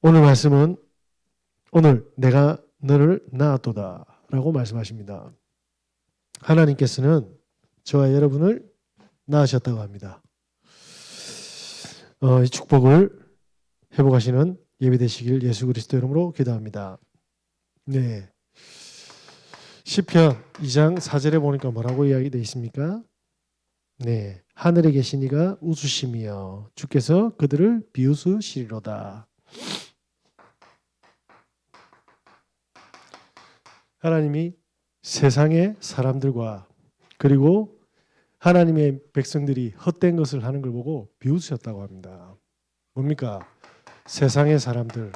오늘 말씀은 오늘 내가 너를 낳았도다 라고 말씀하십니다. 하나님께서는 저와 여러분을 낳으셨다고 합니다. 어, 이 축복을 회복하시는 예배되시길 예수 그리스도 이름으로 기도합니다. 네. 시편 2장 4절에 보니까 뭐라고 이야기되어 있습니까? 네. 하늘에 이가 웃으시며 주께서 그들을 비웃으시리로다. 하나님이 세상의 사람들과 그리고 하나님의 백성들이 헛된 것을 하는 걸 보고 비웃으셨다고 합니다. 뭡니까? 세상의 사람들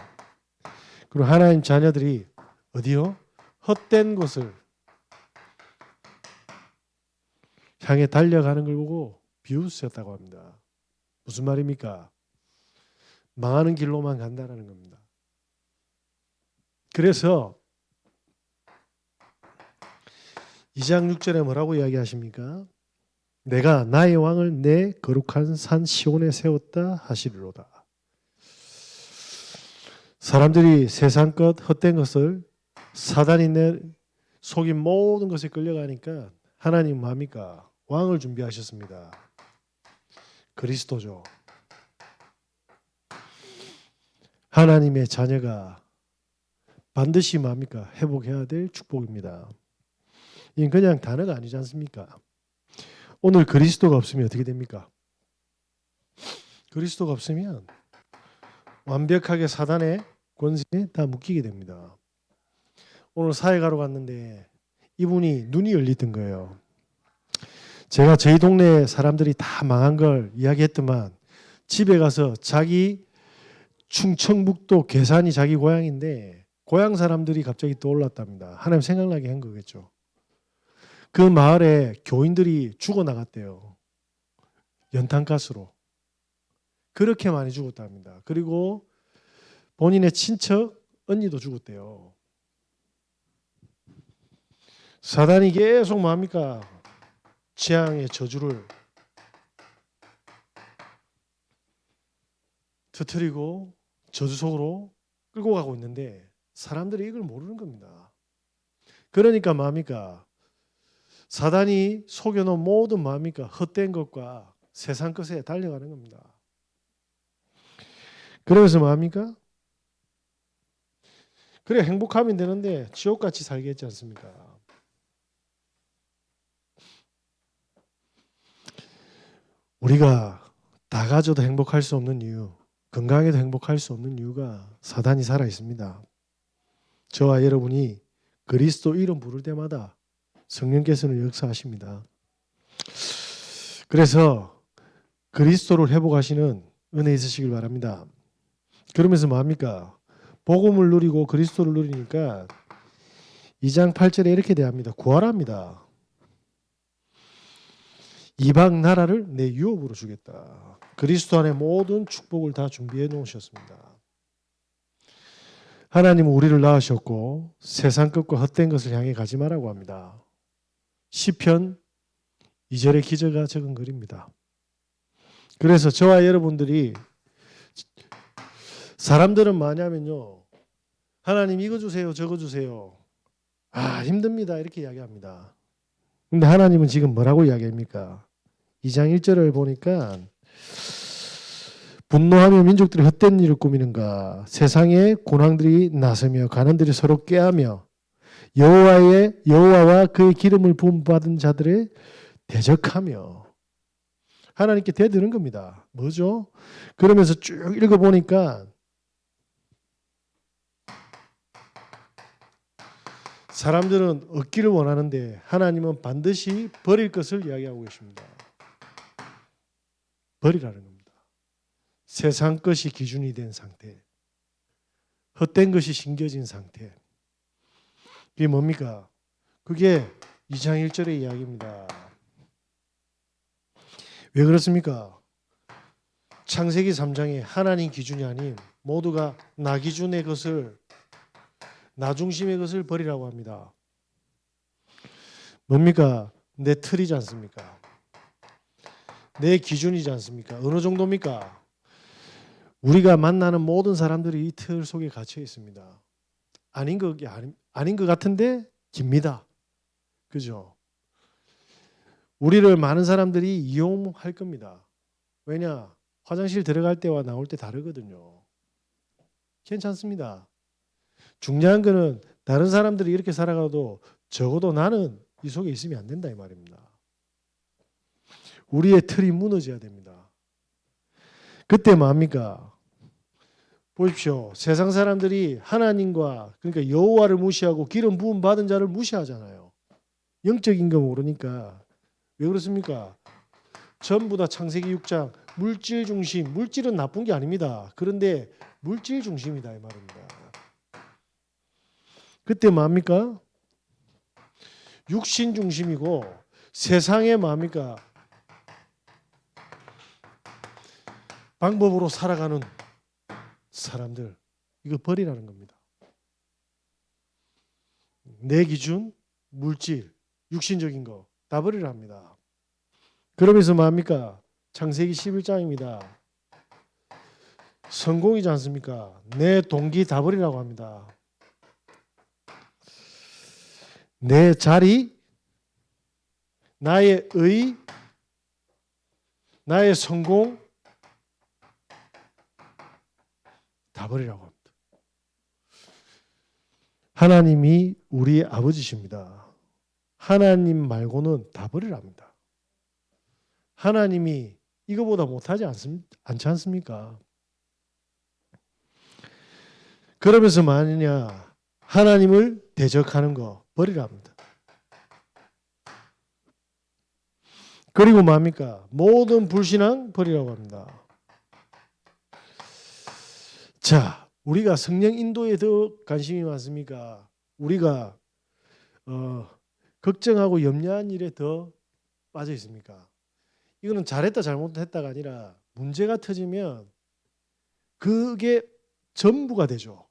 그리고 하나님 자녀들이 어디요? 헛된 것을 향해 달려가는 걸 보고 비웃으셨다고 합니다. 무슨 말입니까? 망하는 길로만 간다라는 겁니다. 그래서 2장 6절에 뭐라고 이야기하십니까? 내가 나의 왕을 내 거룩한 산 시온에 세웠다 하시리로다. 사람들이 세상 것 헛된 것을 사단이 내 속인 모든 것에 끌려가니까 하나님 뭡니까? 왕을 준비하셨습니다. 그리스도죠. 하나님의 자녀가 반드시 뭡니까? 회복해야 될 축복입니다. 이건 그냥 단어가 아니지 않습니까? 오늘 그리스도가 없으면 어떻게 됩니까? 그리스도가 없으면 완벽하게 사단의 권세에 다 묶이게 됩니다. 오늘 사회가로 갔는데 이분이 눈이 열리던 거예요. 제가 저희 동네 사람들이 다 망한 걸 이야기했더만 집에 가서 자기 충청북도 괴산이 자기 고향인데 고향 사람들이 갑자기 떠올랐답니다. 하나님 생각나게 한 거겠죠. 그 마을에 교인들이 죽어 나갔대요. 연탄가스로. 그렇게 많이 죽었답니다. 그리고 본인의 친척 언니도 죽었대요. 사단이 계속 뭡니까? 재앙의 저주를 터뜨리고 저주 속으로 끌고 가고 있는데 사람들이 이걸 모르는 겁니다. 그러니까 뭡니까? 사단이 속여놓은 모든 뭡니까? 헛된 것과 세상 것에 달려가는 겁니다. 그러면서 뭡니까? 그래 행복하면 되는데 지옥같이 살겠지 않습니까? 우리가 다 가져도 행복할 수 없는 이유, 건강해도 행복할 수 없는 이유가 사단이 살아 있습니다. 저와 여러분이 그리스도 이름 부를 때마다 성령께서는 역사하십니다. 그래서 그리스도를 회복하시는 은혜 있으시길 바랍니다. 그러면서 뭐합니까? 복음을 누리고 그리스도를 누리니까 2장 8절에 이렇게 대합니다. 구하랍니다. 이방 나라를 내 유업으로 주겠다. 그리스도 안에 모든 축복을 다 준비해 놓으셨습니다. 하나님은 우리를 낳으셨고 세상 것과 헛된 것을 향해 가지 말라고 합니다. 시편 2절의 기저가 적은 글입니다. 그래서 저와 여러분들이 사람들은 뭐냐면요. 하나님 이거 주세요, 저거 주세요. 아, 힘듭니다. 이렇게 이야기합니다. 근데 하나님은 지금 뭐라고 이야기합니까? 2장 1절을 보니까 분노하며 민족들이 헛된 일을 꾸미는가 세상에 고난들이 나서며 가난들이 서로 깨하며 여호와의 여호와와 그의 기름을 부음 받은 자들의 대적하며 하나님께 대드는 겁니다. 뭐죠? 그러면서 쭉 읽어 보니까 사람들은 얻기를 원하는데 하나님은 반드시 버릴 것을 이야기하고 계십니다. 버리라는 겁니다. 세상 것이 기준이 된 상태, 헛된 것이 심겨진 상태. 이게 뭡니까? 그게 2장 1절의 이야기입니다. 왜 그렇습니까? 창세기 3장에 하나님 기준이 아닌 모두가 나 기준의 것을 나 중심의 것을 버리라고 합니다. 뭡니까? 내 틀이지 않습니까? 내 기준이지 않습니까? 어느 정도입니까? 우리가 만나는 모든 사람들이 이 틀 속에 갇혀 있습니다. 아닌 것 아닌, 아닌 것 같은데 깁니다. 그죠? 우리를 많은 사람들이 이용할 겁니다. 왜냐? 화장실 들어갈 때와 나올 때 다르거든요. 괜찮습니다. 중요한 거는 다른 사람들이 이렇게 살아가도 적어도 나는 이 속에 있으면 안 된다 이 말입니다. 우리의 틀이 무너져야 됩니다. 그때 뭡니까? 보십시오. 세상 사람들이 하나님과 그러니까 여호와를 무시하고 기름 부음 받은 자를 무시하잖아요. 영적인 거 모르니까 왜 그렇습니까? 전부 다 창세기 6장 물질 중심, 물질은 나쁜 게 아닙니다. 그런데 물질 중심이다 이 말입니다. 그때 뭡니까? 육신 중심이고 세상에 뭡니까? 방법으로 살아가는 사람들 이거 버리라는 겁니다. 내 기준 물질 육신적인 거 다 버리라 합니다. 그러면서 뭡니까? 창세기 11장입니다. 성공이지 않습니까? 내 동기 다 버리라고 합니다. 내 자리, 나의 의, 나의 성공 다 버리라고 합니다. 하나님이 우리의 아버지십니다. 하나님 말고는 다 버리랍니다. 하나님이 이거보다 못하지 않습, 않지 않습니까? 그러면서 마느냐 하나님을 대적하는 거 버리랍니다. 그리고 뭡니까? 모든 불신앙 버리라고 합니다. 자, 우리가 성령 인도에 더 관심이 많습니까? 우리가 어, 걱정하고 염려한 일에 더 빠져 있습니까? 이거는 잘했다 잘못했다가 아니라 문제가 터지면 그게 전부가 되죠.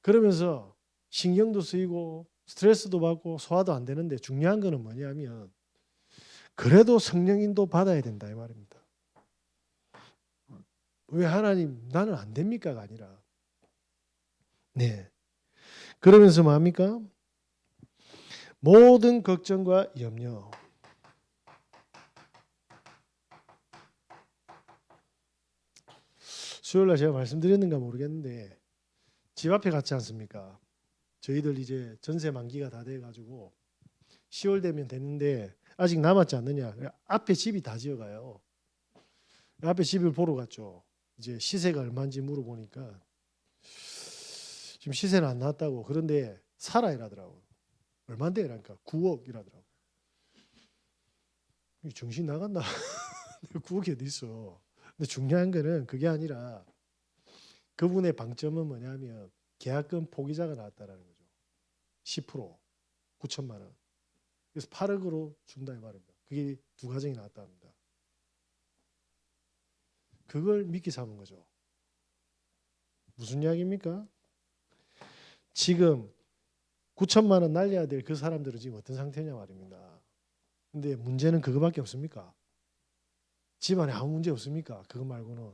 그러면서 신경도 쓰이고 스트레스도 받고 소화도 안 되는데 중요한 거는 뭐냐면 그래도 성령인도 받아야 된다 이 말입니다. 왜 하나님 나는 안 됩니까가 아니라 네 그러면서 뭐 합니까 모든 걱정과 염려 수요일날 제가 말씀드렸는가 모르겠는데 집 앞에 갔지 않습니까? 저희들 이제 전세 만기가 다 돼가지고 10월 되면 됐는데 아직 남았지 않느냐? 앞에 집이 다 지어가요. 앞에 집을 보러 갔죠. 이제 시세가 얼마인지 물어보니까 지금 시세는 안 나왔다고 그런데 살아 이라더라고. 얼마인데 이러니까 9억 이라더라고. 정신 나간다. 9억이 어디 있어? 근데 중요한 거는 그게 아니라 그분의 방점은 뭐냐면 계약금 포기자가 나왔다라는 거죠. 10% 9천만 원. 그래서 8억으로 준다 이 말입니다. 그게 두 가정이 나왔다 합니다. 그걸 믿기 삼은 거죠. 무슨 이야기입니까? 지금 9천만 원 날려야 될 그 사람들은 지금 어떤 상태냐 말입니다. 근데 문제는 그거밖에 없습니까? 집안에 아무 문제 없습니까? 그거 말고는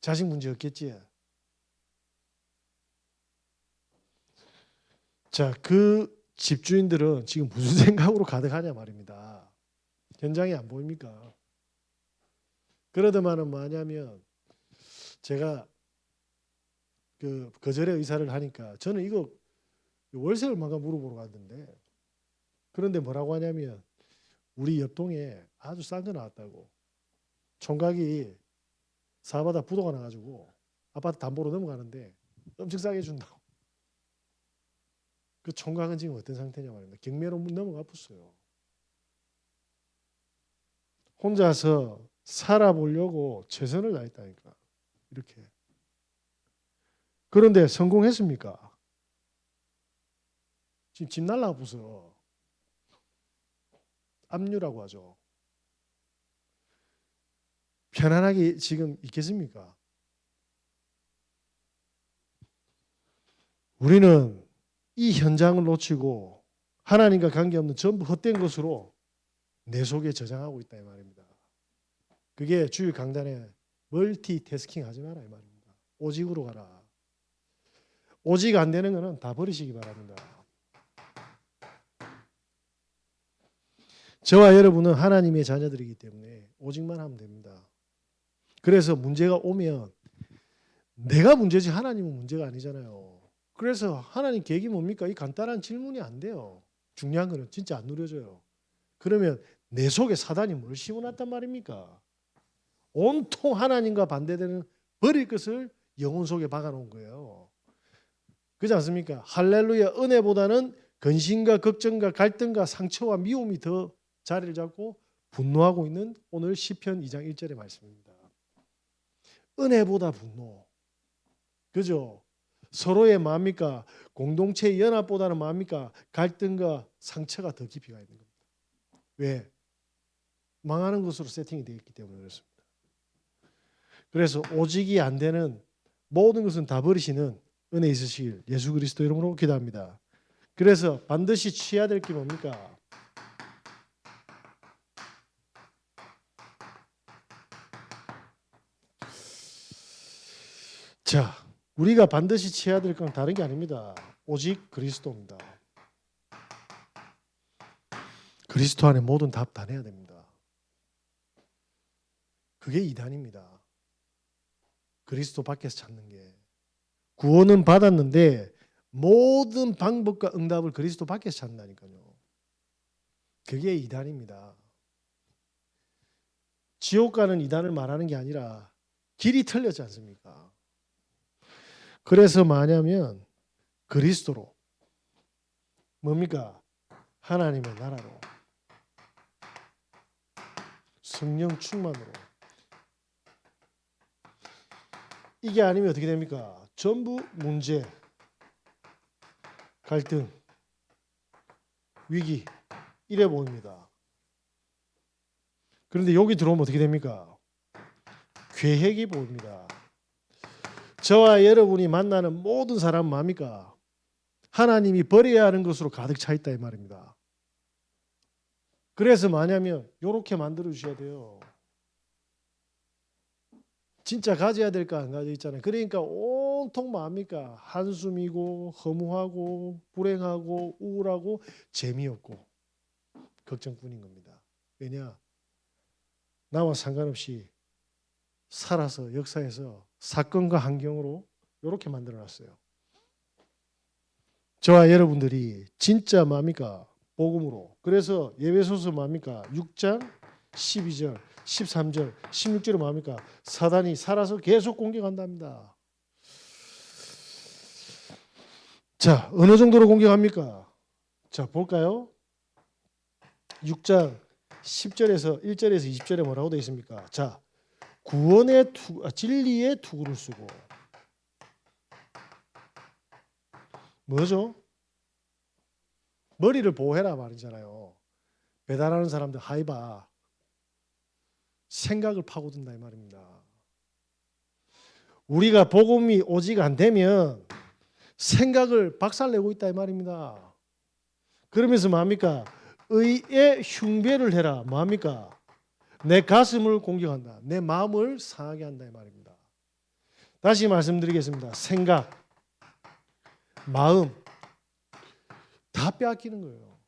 자식 문제 없겠지. 자, 그 집주인들은 지금 무슨 생각으로 가득하냐 말입니다. 현장에 안 보입니까? 그러더만은 뭐냐면 제가 그 거절의 의사를 하니까 저는 이거 월세 얼마가 물어보러 갔는데 그런데 뭐라고 하냐면 우리 옆동에 아주 싼 거 나왔다고. 총각이 사바다 부도가 나가지고 아파트 담보로 넘어가는데 엄청 싸게 준다고. 그 총각은 지금 어떤 상태냐 말입니다. 경매로 넘어가 붙어요. 혼자서 살아보려고 최선을 다했다니까 이렇게 그런데 성공했습니까? 지금 집 날라가 부서 압류라고 하죠. 편안하게 지금 있겠습니까? 우리는 이 현장을 놓치고 하나님과 관계없는 전부 헛된 것으로 내 속에 저장하고 있다 이 말입니다. 그게 주일 강단에 멀티태스킹 하지 마라 이 말입니다. 오직으로 가라. 오직 안 되는 거는 다 버리시기 바랍니다. 저와 여러분은 하나님의 자녀들이기 때문에 오직만 하면 됩니다. 그래서 문제가 오면 내가 문제지 하나님은 문제가 아니잖아요. 그래서 하나님 계획이 뭡니까? 이 간단한 질문이 안 돼요. 중요한 거는 진짜 안 누려져요. 그러면 내 속에 사단이 뭘 심어놨단 말입니까? 온통 하나님과 반대되는 버릴 것을 영혼 속에 박아놓은 거예요. 그렇지 않습니까? 할렐루야 은혜보다는 근심과 걱정과 갈등과 상처와 미움이 더 자리를 잡고 분노하고 있는 오늘 시편 2장 1절의 말씀입니다. 은혜보다 분노. 그죠? 서로의 마음입니까? 공동체의 연합보다는 마음입니까? 갈등과 상처가 더 깊이 가 있는 겁니다. 왜? 망하는 것으로 세팅이 되어 있기 때문에 그렇습니다. 그래서 오직이 안 되는 모든 것은 다 버리시는 은혜 있으시길 예수 그리스도 이름으로 기도합니다. 그래서 반드시 취해야 될 게 뭡니까? 자, 우리가 반드시 취해야 될 건 다른 게 아닙니다. 오직 그리스도입니다. 그리스도 안에 모든 답 다 내야 됩니다. 그게 이단입니다. 그리스도 밖에서 찾는 게 구원은 받았는데 모든 방법과 응답을 그리스도 밖에서 찾는다니까요. 그게 이단입니다. 지옥 가는 이단을 말하는 게 아니라 길이 틀렸지 않습니까? 그래서 뭐냐면 그리스도로 뭡니까? 하나님의 나라로 성령 충만으로 이게 아니면 어떻게 됩니까? 전부 문제, 갈등, 위기 이래 보입니다. 그런데 여기 들어오면 어떻게 됩니까? 계획이 보입니다. 저와 여러분이 만나는 모든 사람 뭡니까? 하나님이 버려야 하는 것으로 가득 차 있다 이 말입니다. 그래서 뭐냐면 이렇게 만들어 주셔야 돼요. 진짜 가져야 될거안 가져 있잖아요. 그러니까 온통 뭡니까? 한숨이고 허무하고 불행하고 우울하고 재미없고 걱정뿐인 겁니다. 왜냐? 나와 상관없이 살아서 역사에서 사건과 환경으로 이렇게 만들어 놨어요. 저와 여러분들이 진짜 뭡니까? 복음으로. 그래서 예배소서 뭡니까? 6장 12절, 13절, 16절에 뭡니까? 사단이 살아서 계속 공격한답니다. 자, 어느 정도로 공격합니까? 자, 볼까요? 6장 10절에서 1절에서 20절에 뭐라고 되어 있습니까? 자, 구원의 투, 아, 진리의 투구를 쓰고 뭐죠? 머리를 보호해라 말이잖아요. 배달하는 사람들 하이바 생각을 파고든다 이 말입니다. 우리가 복음이 오직 안 되면 생각을 박살내고 있다 이 말입니다. 그러면서 뭡니까? 의의 흉배를 해라. 뭡니까? 내 가슴을 공격한다. 내 마음을 상하게 한다 이 말입니다. 다시 말씀드리겠습니다. 생각, 마음 다 빼앗기는 거예요.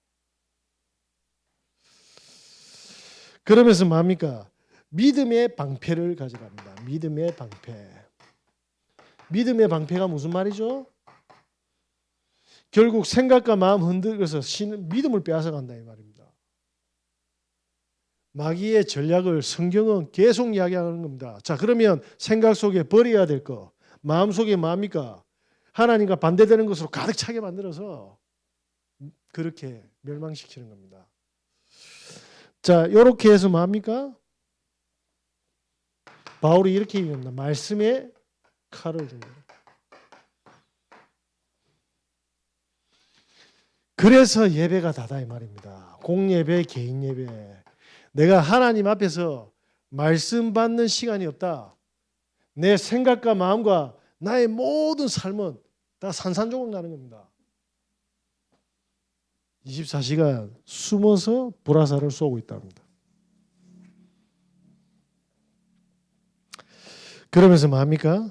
그러면서 뭡니까? 믿음의 방패를 가져갑니다. 믿음의 방패. 믿음의 방패가 무슨 말이죠? 결국 생각과 마음 흔들어서 신 믿음을 빼앗아 간다 이 말입니다. 마귀의 전략을 성경은 계속 이야기하는 겁니다. 자, 그러면 생각 속에 버려야 될 거, 마음 속에 뭡니까? 하나님과 반대되는 것으로 가득 차게 만들어서 그렇게 멸망시키는 겁니다. 자, 이렇게 해서 뭡니까? 바울이 이렇게 얘기합니다. 말씀에 칼을 든다. 그래서 예배가 다다 이 말입니다. 공예배, 개인 예배. 내가 하나님 앞에서 말씀 받는 시간이 없다. 내 생각과 마음과 나의 모든 삶은 다 산산조각 나는 겁니다. 24시간 숨어서 불화살을 쏘고 있답니다. 그러면서 뭐합니까?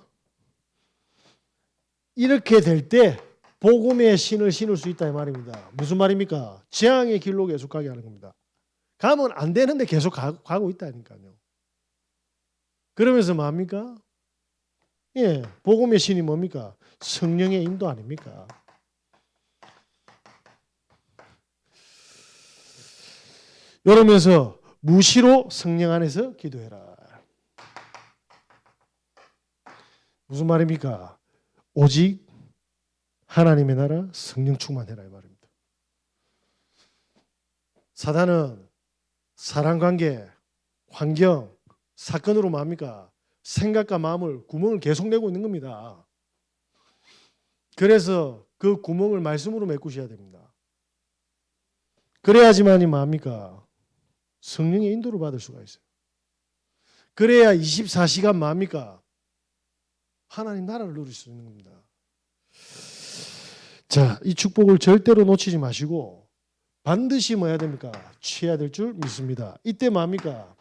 이렇게 될 때 복음의 신을 신을 수 있다 이 말입니다. 무슨 말입니까? 재앙의 길로 계속 가게 하는 겁니다. 가면 안 되는데 계속 가, 가고 있다니까요. 그러면서 뭐합니까? 예, 복음의 신이 뭡니까? 성령의 인도 아닙니까? 이러면서 무시로 성령 안에서 기도해라. 무슨 말입니까? 오직 하나님의 나라 성령 충만해라 이 말입니다. 사단은 사람 관계, 환경, 사건으로 뭡니까? 생각과 마음을 구멍을 계속 내고 있는 겁니다. 그래서 그 구멍을 말씀으로 메꾸셔야 됩니다. 그래야지만이 뭡니까? 성령의 인도를 받을 수가 있어요. 그래야 24시간 뭡니까? 하나님 나라를 누릴 수 있는 겁니다. 자, 이 축복을 절대로 놓치지 마시고 반드시 뭐 해야 됩니까? 취해야 될 줄 믿습니다. 이때 뭡니까?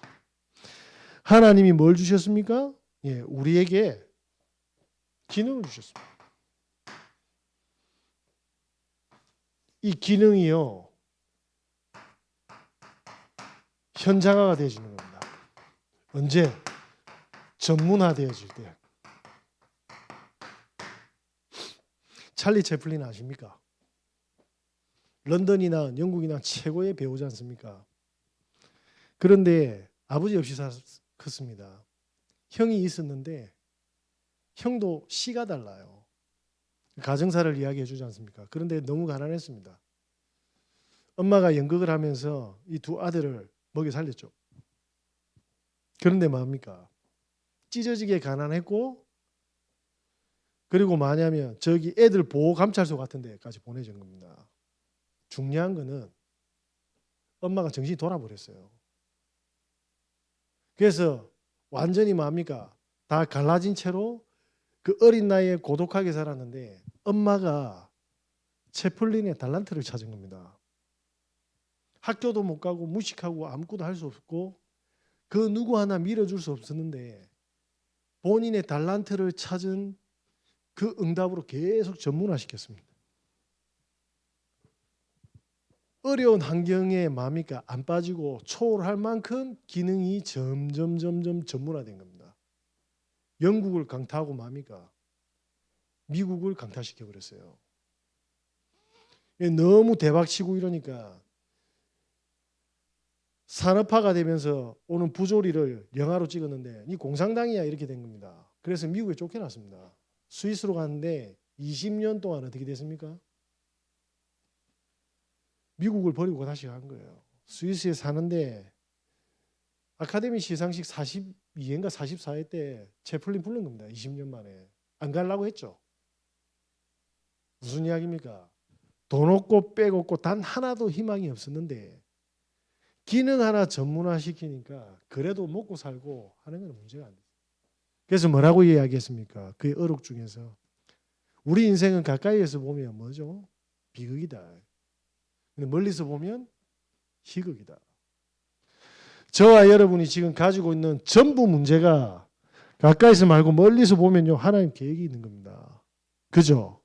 하나님이 뭘 주셨습니까? 예, 우리에게 기능을 주셨습니다. 이 기능이요. 현장화가 되어지는 겁니다. 언제? 전문화되어질 때. 찰리 채플린 아십니까? 런던이나 영국이나 최고의 배우지 않습니까? 그런데 아버지 없이 사, 컸습니다. 형이 있었는데 형도 씨가 달라요. 가정사를 이야기해 주지 않습니까? 그런데 너무 가난했습니다. 엄마가 연극을 하면서 이 두 아들을 먹여 살렸죠. 그런데 뭐합니까? 찢어지게 가난했고 그리고 뭐냐면 저기 애들 보호 감찰소 같은 데까지 보내준 겁니다. 중요한 거는 엄마가 정신이 돌아버렸어요. 그래서 완전히 뭡니까? 다 갈라진 채로 그 어린 나이에 고독하게 살았는데 엄마가 채플린의 달란트를 찾은 겁니다. 학교도 못 가고 무식하고 아무것도 할 수 없고 그 누구 하나 밀어줄 수 없었는데 본인의 달란트를 찾은 그 응답으로 계속 전문화시켰습니다. 어려운 환경에 뭡니까 안 빠지고 초월할 만큼 기능이 점점 점점 전문화된 겁니다. 영국을 강타하고 뭡니까 미국을 강타시켜 버렸어요. 너무 대박치고 이러니까 산업화가 되면서 오는 부조리를 영화로 찍었는데 이 공산당이야 이렇게 된 겁니다. 그래서 미국에 쫓겨났습니다. 스위스로 갔는데 20년 동안 어떻게 됐습니까? 미국을 버리고 다시 간 거예요. 스위스에 사는데 아카데미 시상식 42회인가 44회 때 채플린 부른 겁니다. 20년 만에. 안 가려고 했죠. 무슨 이야기입니까? 돈 없고 빼고 단 하나도 희망이 없었는데 기능 하나 전문화 시키니까 그래도 먹고 살고 하는 건 문제가 안 돼요. 그래서 뭐라고 이야기했습니까? 그의 어록 중에서 우리 인생은 가까이에서 보면 뭐죠? 비극이다. 근데 멀리서 보면 희극이다. 저와 여러분이 지금 가지고 있는 전부 문제가 가까이서 말고 멀리서 보면요 하나님 계획이 있는 겁니다. 그죠?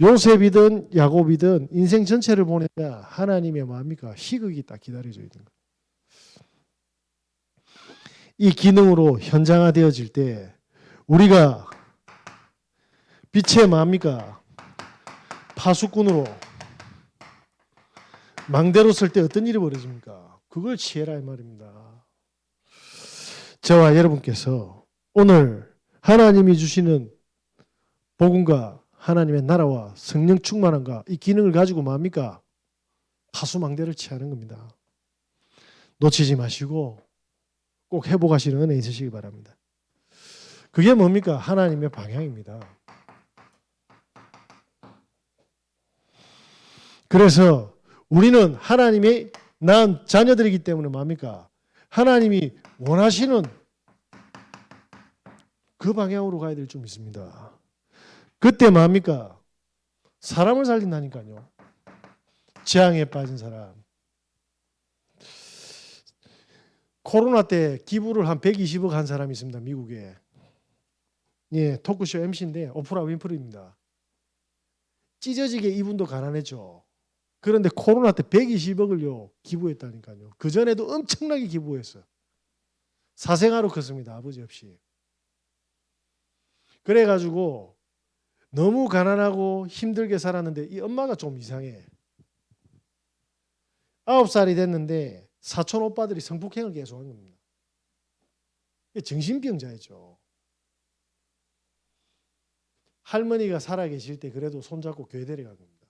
요셉이든 야곱이든 인생 전체를 보내다 하나님의 마음이니까 희극이 딱 기다려져 있는 거예요. 이 기능으로 현장화되어질 때 우리가 빛의 마음이니까 파수꾼으로 망대로 쓸 때 어떤 일이 벌어집니까? 그걸 취해라 이 말입니다. 저와 여러분께서 오늘 하나님이 주시는 복음과 하나님의 나라와 성령 충만함과 이 기능을 가지고 뭡니까? 파수망대를 취하는 겁니다. 놓치지 마시고 꼭 회복하시는 은혜 있으시기 바랍니다. 그게 뭡니까? 하나님의 방향입니다. 그래서 우리는 하나님의 낳은 자녀들이기 때문에 뭡니까? 하나님이 원하시는 그 방향으로 가야 될줄 믿습니다. 그때 뭡니까? 사람을 살린다니까요. 재앙에 빠진 사람. 코로나 때 기부를 한 120억 한 사람이 있습니다. 미국에. 예, 토크쇼 MC인데 오프라 윈프리입니다. 찢어지게 이분도 가난했죠. 그런데 코로나 때 120억을요 기부했다니까요. 그 전에도 엄청나게 기부했어요. 사생아로 컸습니다. 아버지 없이. 그래가지고 너무 가난하고 힘들게 살았는데 이 엄마가 좀 이상해. 아홉 살이 됐는데 사촌 오빠들이 성폭행을 계속한 겁니다. 정신병자였죠. 할머니가 살아 계실 때 그래도 손잡고 교회 데려간 겁니다.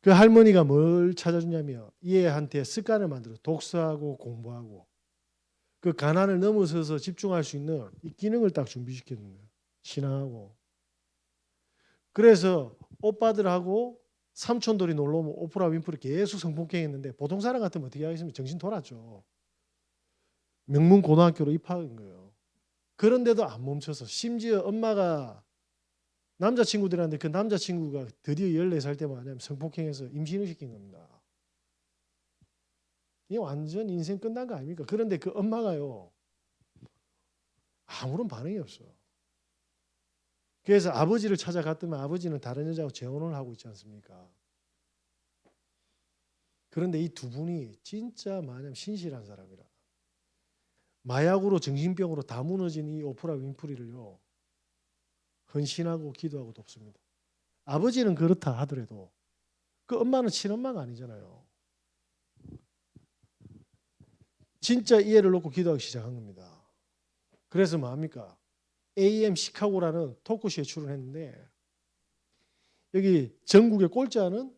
그 할머니가 뭘 찾아주냐면 이 애한테 습관을 만들어 독서하고 공부하고 그 가난을 넘어서서 집중할 수 있는 이 기능을 딱 준비시키는 거예요. 신앙하고. 그래서 오빠들하고 삼촌들이 놀러 오면 오프라 윈프리 계속 성폭행했는데 보통 사람 같으면 어떻게 하겠습니까? 정신 돌았죠. 명문 고등학교로 입학한 거예요. 그런데도 안 멈춰서 심지어 엄마가 남자친구들한테 그 남자친구가 드디어 14살 때만 하냐면 성폭행해서 임신을 시킨 겁니다. 이게 완전 인생 끝난 거 아닙니까? 그런데 그 엄마가요. 아무런 반응이 없어. 그래서 아버지를 찾아갔더니 아버지는 다른 여자하고 재혼을 하고 있지 않습니까? 그런데 이 두 분이 진짜 마냥 신실한 사람이라. 마약으로 정신병으로 다 무너진 이 오프라 윈프리를요. 헌신하고 기도하고 돕습니다. 아버지는 그렇다 하더라도 그 엄마는 친엄마가 아니잖아요. 진짜 이 애를 놓고 기도하기 시작한 겁니다. 그래서 뭐합니까? AM 시카고라는 토크쇼에 출연했는데 여기 전국에 꼴찌 하는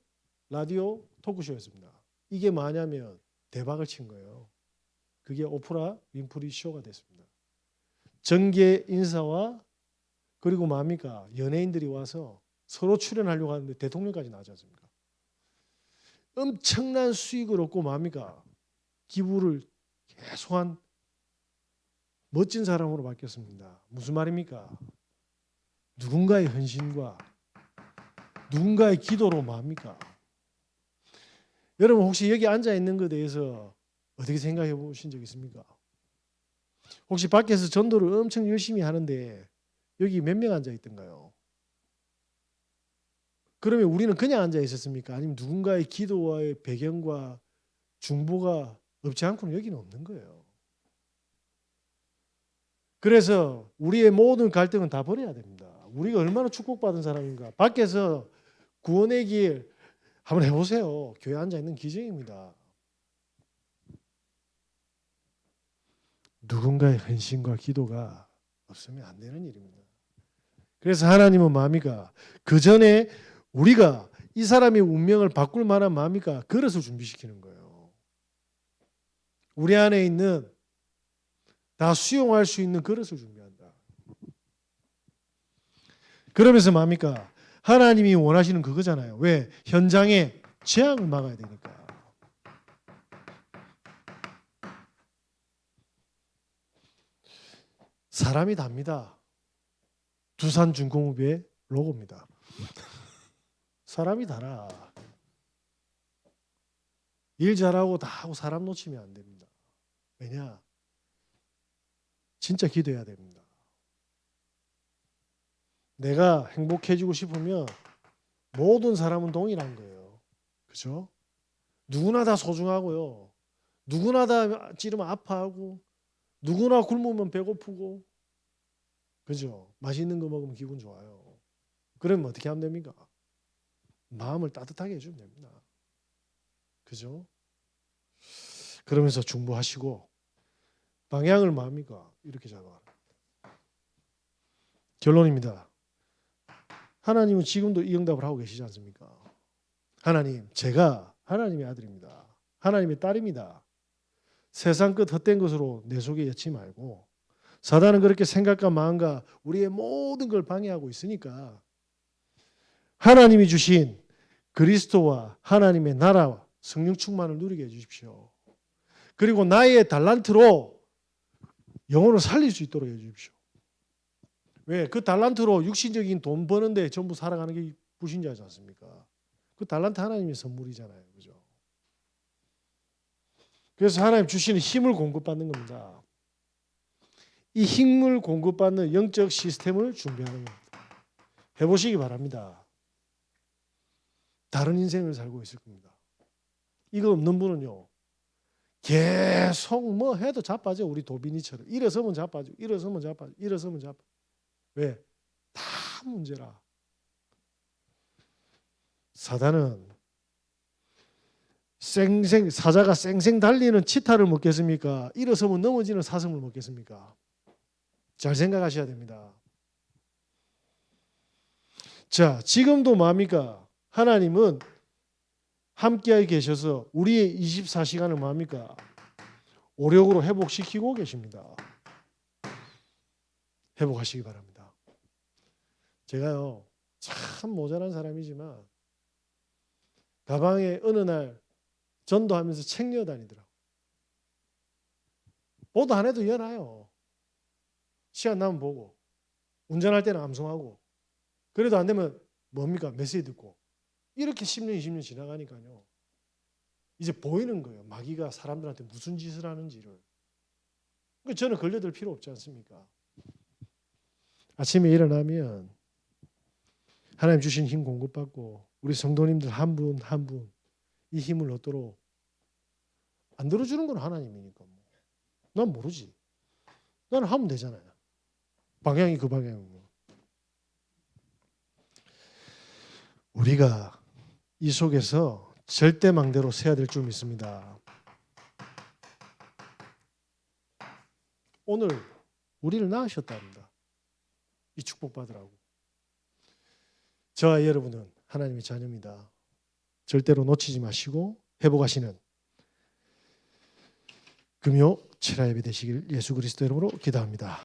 라디오 토크쇼였습니다. 이게 뭐냐면 대박을 친 거예요. 그게 오프라 윈프리 쇼가 됐습니다. 정계 인사와 그리고 뭡니까 연예인들이 와서 서로 출연하려고 하는데 대통령까지 나왔지 않습니까? 엄청난 수익을 얻고 뭡니까 기부를 계속한 멋진 사람으로 바뀌었습니다. 무슨 말입니까? 누군가의 헌신과 누군가의 기도로 뭡니까? 여러분 혹시 여기 앉아 있는 것에 대해서 어떻게 생각해 보신 적 있습니까? 혹시 밖에서 전도를 엄청 열심히 하는데 여기 몇 명 앉아 있던가요? 그러면 우리는 그냥 앉아 있었습니까? 아니면 누군가의 기도와의 배경과 중보가 없지 않고는 여기는 없는 거예요. 그래서 우리의 모든 갈등은 다 버려야 됩니다. 우리가 얼마나 축복받은 사람인가. 밖에서 구원의 길 한번 해보세요. 교회 앉아 있는 기적입니다. 누군가의 헌신과 기도가 없으면 안 되는 일입니다. 그래서 하나님은 마음이가 그 전에 우리가 이 사람의 운명을 바꿀 만한 마음이가 그릇을 준비시키는 거예요. 우리 안에 있는 다 수용할 수 있는 그릇을 준비한다. 그러면서 뭡니까? 하나님이 원하시는 그거잖아요. 왜? 현장에 재앙을 막아야 되니까. 사람이 답니다. 두산 중공업의 로고입니다. 사람이 달아. 일 잘하고 다 하고 사람 놓치면 안 됩니다. 왜냐? 진짜 기도해야 됩니다. 내가 행복해지고 싶으면 모든 사람은 동일한 거예요. 그죠? 누구나 다 소중하고요. 누구나 다 찌르면 아파하고 누구나 굶으면 배고프고 그죠? 맛있는 거 먹으면 기분 좋아요. 그러면 어떻게 하면 됩니까? 마음을 따뜻하게 해주면 됩니다. 그죠? 그러면서 중보하시고 방향을 뭡니까? 이렇게 잡아. 결론입니다. 하나님은 지금도 이 응답을 하고 계시지 않습니까? 하나님, 제가 하나님의 아들입니다. 하나님의 딸입니다. 세상 끝 헛된 것으로 내 속에 여치 말고 사단은 그렇게 생각과 마음과 우리의 모든 걸 방해하고 있으니까 하나님이 주신 그리스도와 하나님의 나라와 성령 충만을 누리게 해 주십시오. 그리고 나의 달란트로 영혼을 살릴 수 있도록 해 주십시오. 왜? 그 달란트로 육신적인 돈 버는데 전부 살아가는 게 불신자지 않습니까? 그 달란트 하나님의 선물이잖아요. 그죠? 그래서 하나님 주시는 힘을 공급받는 겁니다. 이 힘을 공급받는 영적 시스템을 준비하는 겁니다. 해보시기 바랍니다. 다른 인생을 살고 있을 겁니다. 이거 없는 분은요. 계속 뭐 해도 자빠져 우리 도빈이처럼 일어서면 자빠져 일어서면 자빠져 일어서면 자빠 왜? 다 문제라 사단은 쌩쌩 사자가 쌩쌩 달리는 치타를 먹겠습니까? 일어서면 넘어지는 사슴을 먹겠습니까? 잘 생각하셔야 됩니다. 자, 지금도 뭡니까? 하나님은 함께 계셔서 우리의 24시간을 뭡니까? 오력으로 회복시키고 계십니다. 회복하시기 바랍니다. 제가요, 참 모자란 사람이지만, 가방에 어느 날 전도하면서 책 넣어 다니더라고. 보도 안 해도 연하요. 시간 나면 보고, 운전할 때는 암송하고, 그래도 안 되면 뭡니까? 메시지 듣고. 이렇게 10년, 20년 지나가니까요. 이제 보이는 거예요. 마귀가 사람들한테 무슨 짓을 하는지를. 그러니까 저는 걸려들 필요 없지 않습니까? 아침에 일어나면 하나님 주신 힘 공급받고 우리 성도님들 한 분 한 분 이 힘을 얻도록 안 들어주는 건 하나님이니까 뭐. 난 모르지. 나는 하면 되잖아요. 방향이 그 방향이고. 우리가 이 속에서 절대 망대로 세야 될 줄 믿습니다. 오늘 우리를 낳으셨답니다. 이 축복 받으라고. 저와 여러분은 하나님의 자녀입니다. 절대로 놓치지 마시고 회복하시는 금요 철야 예배 되시길 예수 그리스도 이름으로 기도합니다.